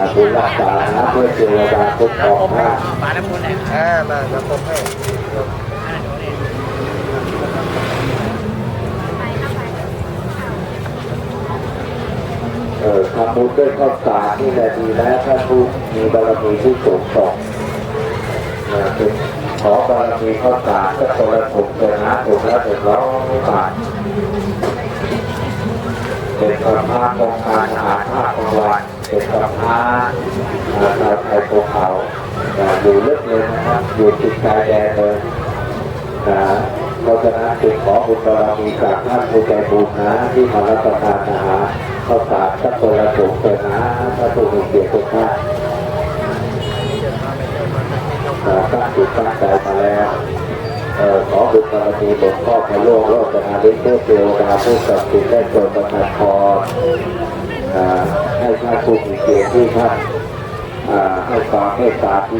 อาบุญรักษาเพื่อเทวดาคุ้มครองนะฝาน้ำมูลเนี่ยอ่ามาครับผมให้เออทำบุญด้วยข้าวสารนี่แหละดีนะท่านผู้มีบารมีที่สูงส่งนะคือขอบารมีข้าวสารก็ตัวละถุงเลยนะถุงละหนึ่งร้อยบาท เป็นกำพร้าของการอาหารภาคกลางวันเป็นกำพร้าอาชาวไทยภูเขาอยู่ลึกเลยนะครับอยู่ติดชายแดนเลยนะเพราะฉะนั้นจึงขอบุญบารมีจากท่านผู้ใจบุญนะที่มารับประทานอาหารข้าวสารสักตัวละถุงเลยนะถ้าผู้มีเกียรติทุกท่านตั้งจิตตั้งใจมาแล้ว ขอบุญบารมีหลวงพ่อพระโลกโลกนาลิเทพเทวดาผู้ศักดิ์สิทธิ์ได้โปรดประทานพรให้ท่านผู้มีเกียรติที่ท่านให้ความเมตตาที่